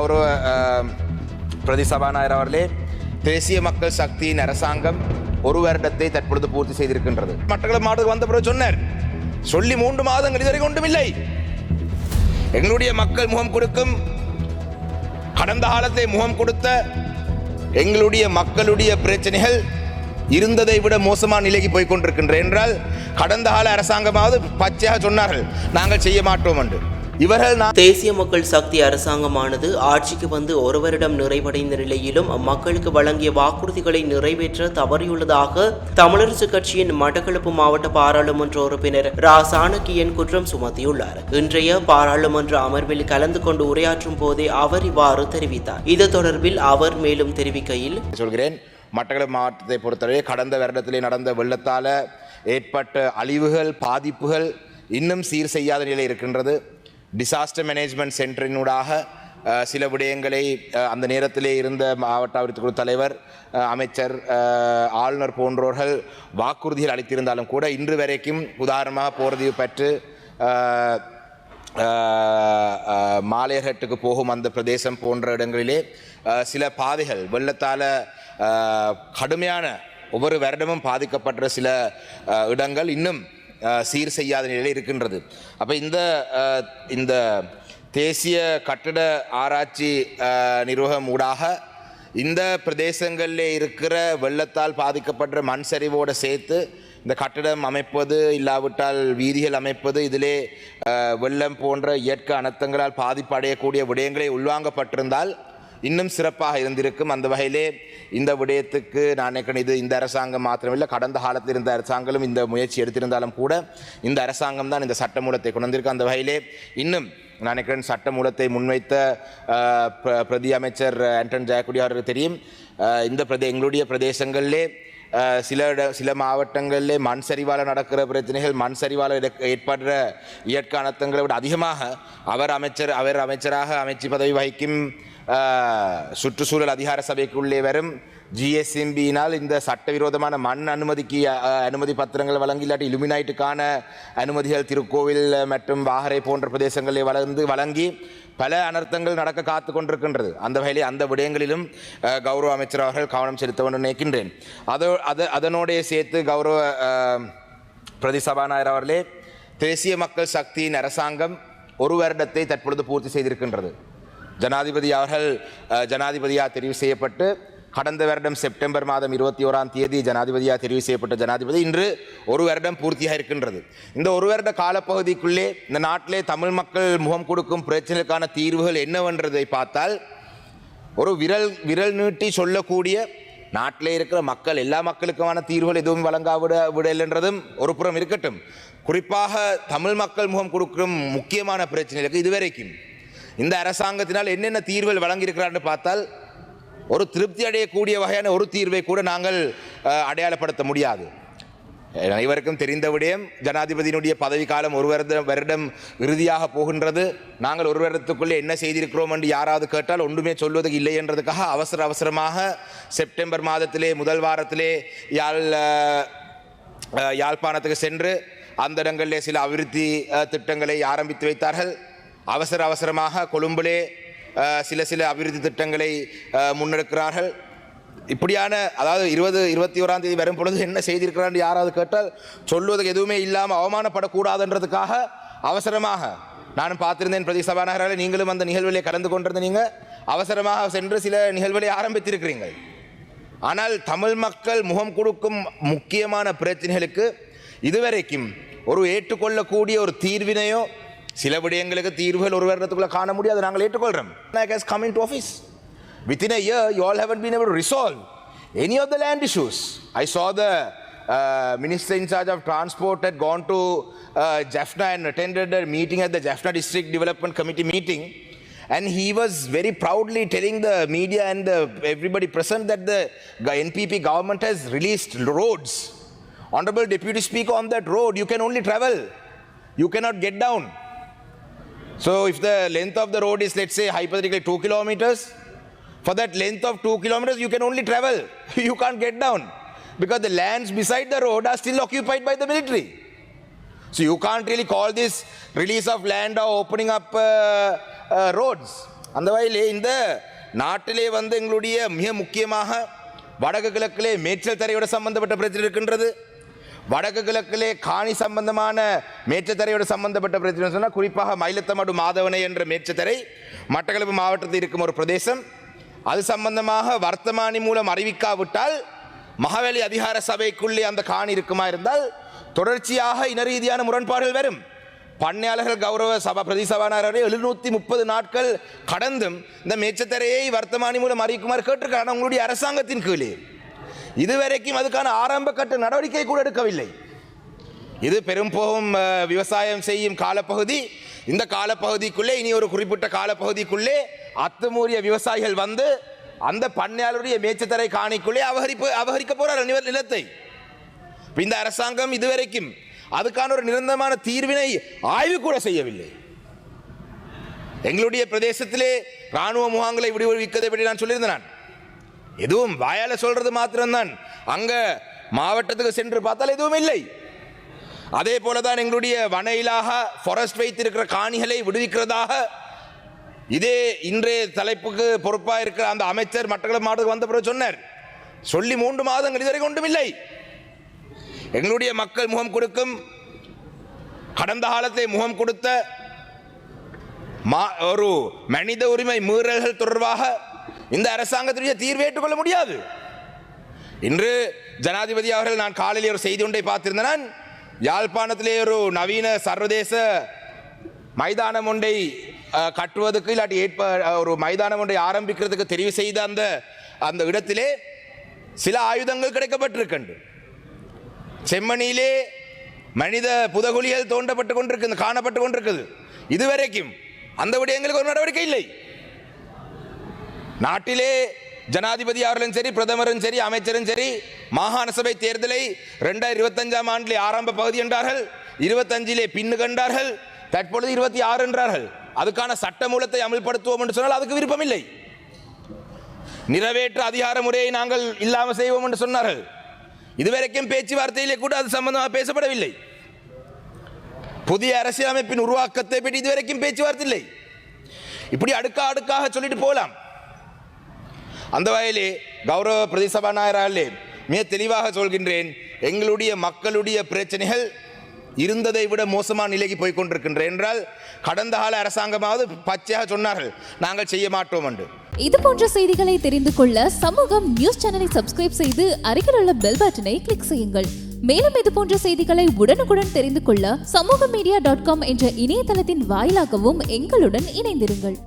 கௌரவ பிரதி சபாநாயகர் அவர்களே தேசிய மக்கள் சக்தியின் அரசாங்கம் ஒரு வருடத்தை தற்பொழுது பூர்த்தி செய்திருக்கின்றது. மட்டக்களப்பு மாவட்டத்துக்கு வந்த பிறகு சொன்னார் சொல்லி மூன்று மாதங்கள் இதுவரை ஒன்றும் இல்லை. எங்களுடைய மக்கள் முகம் கொடுக்கும் கடந்த காலத்தை முகம் கொடுத்த எங்களுடைய மக்களுடைய பிரச்சனைகள் இருந்ததை விட மோசமான நிலைக்கு போய் கொண்டிருக்கின்ற என்றால் கடந்த கால அரசாங்கமாவது பச்சையாக சொன்னார்கள் நாங்கள் செய்ய மாட்டோம் என்று. இவர்கள் தேசிய மக்கள் சக்தி அரசாங்கமானது ஆட்சிக்கு வந்து ஒரு வருடம் நிறைவடைந்த நிலையிலும் மக்களுக்கு வழங்கிய வாக்குறுதிகளை நிறைவேற்ற தவறியுள்ளதாக தமிழரசு கட்சியின் மட்டக்களப்பு மாவட்ட பாராளுமன்ற உறுப்பினர் ரா சாணக்கியன் குற்றம் சுமத்தியுள்ளார். இன்றைய பாராளுமன்ற அமர்வில் கலந்து கொண்டு உரையாற்றும் போதே அவர் இவ்வாறு தெரிவித்தார். இது தொடர்பில் அவர் மேலும் தெரிவிக்கையில் சொல்கிறேன். மட்டக்களப்பு மாவட்டத்தை பொறுத்தவரை கடந்த வருடத்திலே நடந்த வெள்ளத்தால் ஏற்பட்ட அழிவுகள் பாதிப்புகள் இன்னும் சீர் செய்யாத நிலை இருக்கின்றது. டிசாஸ்டர் மேனேஜ்மெண்ட் சென்டரினூடாக சில விடயங்களை அந்த நேரத்திலே இருந்த மாவட்ட அபிவிருத்தி குழு தலைவர் அமைச்சர் ஆளுநர் போன்றோர்கள் வாக்குறுதிகள் அளித்திருந்தாலும் கூட இன்று வரைக்கும் உதாரணமாக போர்தீவு பற்று மாலையர்கட்டுக்கு போகும் அந்த பிரதேசம் போன்ற இடங்களிலே சில பாதைகள் வெள்ளத்தால் கடுமையான ஒவ்வொரு வருடமும் பாதிக்கப்பட்ட சில இடங்கள் இன்னும் சீர் செய்யாத நிலையில் இருக்கின்றது. அப்போ இந்த இந்த தேசிய கட்டிட ஆராய்ச்சி நிர்வாகம் ஊடாக இந்த பிரதேசங்களில் இருக்கிற வெள்ளத்தால் பாதிக்கப்பட்ட மண் சரிவோடு சேர்த்து இந்த கட்டடம் அமைப்பது இல்லாவிட்டால் வீதிகள் அமைப்பது இதிலே வெள்ளம் போன்ற இயற்கை அனர்த்தங்களால் பாதிப்பு அடையக்கூடிய விடயங்களை உள்வாங்கப்பட்டிருந்தால் இன்னும் சிறப்பாக இருந்திருக்கும். அந்த வகையிலே இந்த விடயத்துக்கு நான் நினைக்கிறேன் இது இந்த அரசாங்கம் மாத்திரமில்லை கடந்த காலத்தில் இருந்த அரசாங்கங்களும் இந்த முயற்சி எடுத்திருந்தாலும் கூட இந்த அரசாங்கம் தான் இந்த சட்டமூலத்தை கொண்டு வந்திருக்கு. அந்த வகையிலே இன்னும் நான் நினைக்கிறேன் சட்டமூலத்தை முன்வைத்த பிரதி அமைச்சர் ஆண்டன் ஜெயக்குடி அவருக்கு தெரியும். இந்த பிரதே எங்களுடைய பிரதேசங்களிலே சில இட சில மாவட்டங்களிலே மண் சரிவால் நடக்கிற பிரச்சனைகள் மண் சரிவால் ஏற்படுற இயற்கை அனர்த்தங்களை விட அதிகமாக அவர் அமைச்சர் அவர் அமைச்சராக அமைச்சு பதவி வகிக்கும் சுற்றுச்சூழல் அதிகார சபைக்குள்ளே வரும். ஜிஎஸ்எம்பியினால் இந்த சட்டவிரோதமான மண் அனுமதிக்கு அனுமதி பத்திரங்கள் வழங்கி இல்லாட்டி இலுமினாய்ட்டுக்கான அனுமதிகள் திருக்கோவில் மற்றும் வாகரை போன்ற பிரதேசங்களில் வளர்ந்து வழங்கி பல அனர்த்தங்கள் நடக்க காத்து கொண்டிருக்கின்றது. அந்த வகையில் அந்த விடயங்களிலும் கௌரவ அமைச்சர் அவர்கள் கவனம் செலுத்த வேண்டும் நினைக்கின்றேன். அதோ அது அதனோடைய சேர்த்து கௌரவ பிரதி சபாநாயகர் அவர்களே தேசிய மக்கள் சக்தியின் அரசாங்கம் ஒரு வருடத்தை தற்பொழுது பூர்த்தி செய்திருக்கின்றது. ஜனாதிபதி அவர்கள் ஜனாதிபதியாக தெரிவு செய்யப்பட்டு கடந்த வருடம் செப்டம்பர் மாதம் இருபத்தி ஓராம் தேதி ஜனாதிபதியாக தெரிவு செய்யப்பட்ட ஜனாதிபதி இன்று ஒரு வருடம் பூர்த்தியாக இருக்கின்றது. இந்த ஒரு வருட காலப்பகுதிக்குள்ளே இந்த நாட்டிலே தமிழ் மக்கள் முகம் கொடுக்கும் பிரச்சனைக்கான தீர்வுகள் என்னவென்றதை பார்த்தால் ஒரு விரல் விரல் நீட்டி சொல்லக்கூடிய நாட்டிலே இருக்கிற மக்கள் எல்லா மக்களுக்குமான தீர்வுகள் எதுவும் வழங்காவிட விடலைன்றதும் ஒரு புறம் இருக்கட்டும். குறிப்பாக தமிழ் மக்கள் முகம் கொடுக்கும் முக்கியமான பிரச்சனைகளுக்கு இதுவரைக்கும் இந்த அரசாங்கத்தினால் என்னென்ன தீர்வுகள் வழங்கியிருக்கிறான்னு பார்த்தால் ஒரு திருப்தி அடையக்கூடிய வகையான ஒரு தீர்வை கூட நாங்கள் அடையாளப்படுத்த முடியாது. அனைவருக்கும் தெரிந்த விடயம் ஜனாதிபதியினுடைய பதவிக்காலம் ஒரு வருட வருடம் இறுதியாக போகின்றது. நாங்கள் ஒரு வருடத்துக்குள்ளே என்ன செய்திருக்கிறோம் என்று யாராவது கேட்டால் ஒன்றுமே சொல்வதற்கு இல்லை என்றதுக்காக அவசர அவசரமாக செப்டம்பர் மாதத்திலே முதல் வாரத்திலே யாழ் யாழ்ப்பாணத்துக்கு சென்று அந்த இடங்களிலே சில அபிவிருத்தி திட்டங்களை ஆரம்பித்து வைத்தார்கள். அவசர அவசரமாக கொழும்பிலே சில சில அபிவிருத்தி திட்டங்களை முன்னெடுக்கிறார்கள். இப்படியான அதாவது இருபது இருபத்தி ஓராம் தேதி வரும் பொழுது என்ன செய்திருக்கிறான்னு யாராவது கேட்டால் சொல்வதற்கு எதுவுமே இல்லாமல் அவமானப்படக்கூடாதுன்றதுக்காக அவசரமாக நானும் பார்த்திருந்தேன் பிரதி சபாநாயகரால் நீங்களும் அந்த நிகழ்விலே கலந்து கொண்டிருந்த நீங்கள் அவசரமாக சென்று சில நிகழ்வுகளை ஆரம்பித்திருக்கிறீர்கள். ஆனால் தமிழ் மக்கள் முகம் கொடுக்கும் முக்கியமான பிரச்சனைகளுக்கு இதுவரைக்கும் ஒரு ஏற்றுக்கொள்ளக்கூடிய ஒரு தீர்வினையோ சில விடயங்களுக்கு தீர்வுகள் ஒரு வருடத்துக்குள்ள காண முடியாது நாங்கள் ஏற்றுக்கொள்கிறோம் coming to office within a year you all haven't been able to resolve any of the land issues i saw the uh, minister in charge of transport had gone to uh, jaffna and attended a meeting at the jaffna district development committee meeting and he was very proudly telling the media and the, everybody present that the g- npp government has released roads honorable deputy speaker on that road you can only travel you cannot get down So if the length of the road is let's say hypothetically 2 kilometers for that length of 2 kilometers you can only travel you can't get down because the lands beside the road are still occupied by the military so you can't really call this release of land or opening up uh, uh, roads அந்த வகையிலே இந்த நாட்டிலே வந்து எங்களுடைய மிக முக்கியமாக வடக்கு கிழக்கிலே மேய்ச்சல் தரையோடு சம்பந்தப்பட்ட பிரச்சனை இருக்கின்றது வடக்கு கிழக்கிலே காணி சம்பந்தமான மேச்சத்தரையோடு சம்பந்தப்பட்ட பிரச்சனை சொன்னால் குறிப்பாக மயிலத்தமடு மாதவனை என்ற மேச்சத்தரை மட்டக்களப்பு மாவட்டத்தில் இருக்கும் ஒரு பிரதேசம். அது சம்பந்தமாக வர்த்தமானி மூலம் அறிவிக்காவிட்டால் மகாவேலி அதிகார சபைக்குள்ளே அந்த காணி இருக்குமா இருந்தால் தொடர்ச்சியாக இன ரீதியான முரண்பாடுகள் வரும். பண்ணையாளர்கள் கௌரவ சபா பிரதி சபாநாயகரை எழுநூற்றி முப்பது நாட்கள் கடந்தும் இந்த மேச்சத்தரையை வர்த்தமானி மூலம் அறிவிக்குமாறு கேட்டிருக்காங்க உங்களுடைய அரசாங்கத்தின் கீழே. இதுவரைக்கும் அதுக்கான ஆரம்ப கட்ட நடவடிக்கை கூட எடுக்கவில்லை. இது பெரும் போகும் விவசாயம் செய்யும் காலப்பகுதி. இந்த காலப்பகுதிக்குள்ளே இனி ஒரு குறிப்பிட்ட காலப்பகுதிக்குள்ளே அத்துமூறிய விவசாயிகள் வந்து அந்த பண்ணையாளருடைய மேச்சத்தரை காணிக்குள்ளே அபகரிப்பு அபகரிக்க போகிறார் நிலத்தை. இந்த அரசாங்கம் இதுவரைக்கும் அதுக்கான ஒரு நிரந்தரமான தீர்வினை ஆய்வு கூட செய்யவில்லை. எங்களுடைய பிரதேசத்திலே ராணுவ முகாம்களை விடுவிக்கதை பற்றி நான் சொல்லியிருந்தேன். நான் எதுவும் வாயால சொல்றது மாத்திரம்தான். அங்க மாவட்டத்துக்கு சென்று பார்த்தால் எதுவும் இல்லை. அதே போலதான் எங்களுடைய வனையிலாக ஃபாரஸ்ட் வைத்திருக்கிற காணிகளை விடுவிக்கிறதாக இதே இன்றைய தலைப்புக்கு பொறுப்பாக இருக்கிற அந்த அமைச்சர் மட்டக்களப்பு மாவட்டத்துக்கு வந்த பிறகு சொன்னார். சொல்லி மூன்று மாதங்கள் இதுவரை ஒன்றும் இல்லை. எங்களுடைய மக்கள் முகம் கொடுக்கும் கடந்த காலத்தை முகம் கொடுத்த மா- ஒரு மனித உரிமை மீறல்கள் தொடர்பாக இந்த அரசாங்கத்தினுடைய தீர்வை ஏற்றுக்கொள்ள முடியாது. இன்று ஜனாதிபதி அவர்கள் நான் காலையில் ஒரு செய்தி ஒன்றை பார்த்திருந்தேன். யாழ்ப்பாணத்திலே ஒரு நவீன சர்வதேச மைதானம் ஒன்றை கட்டுவதற்கு இல்லாட்டி ஏற்ப ஒரு மைதானம் ஒன்றை ஆரம்பிக்கிறதுக்கு தெரிவு செய்த அந்த அந்த இடத்திலே சில ஆயுதங்கள் கிடைக்கப்பட்டிருக்கின்ற செம்மணியிலே மனித புதகுலிகள் தோண்டப்பட்டு கொண்டிருக்கு காணப்பட்டு கொண்டிருக்குது இதுவரைக்கும் அந்த விடயங்களுக்கு ஒரு நடவடிக்கை இல்லை. நாட்டிலே ஜனாதிபதி அவர்களும் சரி பிரதமரும் சரி அமைச்சரும் சரி மாகாண சபை தேர்தலை ரெண்டாயிரத்தி இருபத்தஞ்சாம் ஆண்டிலே ஆரம்ப பகுதி என்றார்கள் இருபத்தஞ்சிலே பின்னு கண்டார்கள் தற்பொழுது இருபத்தி ஆறு என்றார்கள். அதுக்கான சட்ட மூலத்தை அமல்படுத்துவோம் என்று சொன்னால் அதுக்கு விருப்பமில்லை. நிறைவேற்று அதிகார முறையை நாங்கள் இல்லாமல் செய்வோம் என்று சொன்னார்கள். இதுவரைக்கும் பேச்சுவார்த்தையிலே கூட அது சம்பந்தமாக பேசப்படவில்லை. புதிய அரசியலமைப்பின் உருவாக்கத்தை பற்றி இதுவரைக்கும் பேச்சுவார்த்தை இல்லை. இப்படி அடுக்கா அடுக்காக சொல்லிட்டு போகலாம். அந்த வகையிலே கௌரவ பிரதி சபாநாயகராலே மிக தெளிவாக சொல்கின்றேன் எங்களுடைய மக்களுடைய பிரச்சனைகள் இருந்ததை விட மோசமான நிலைக்கு போய் கொண்டிருக்கின்றேன் என்றால் கடந்த கால அரசாங்கமாவது பச்சையாக சொன்னார்கள் நாங்கள் செய்ய மாட்டோம் என்று. இது போன்ற செய்திகளை தெரிந்து கொள்ள சமூகம் நியூஸ் சேனலை சப்ஸ்கிரைப் செய்து அருகில் உள்ள பெல் பட்டனை கிளிக் செய்யுங்கள். மேலும் இது போன்ற செய்திகளை உடனுக்குடன் தெரிந்து கொள்ள சமூக மீடியா டாட் காம் என்ற இணையதளத்தின் வாயிலாகவும் எங்களுடன் இணைந்திருங்கள்.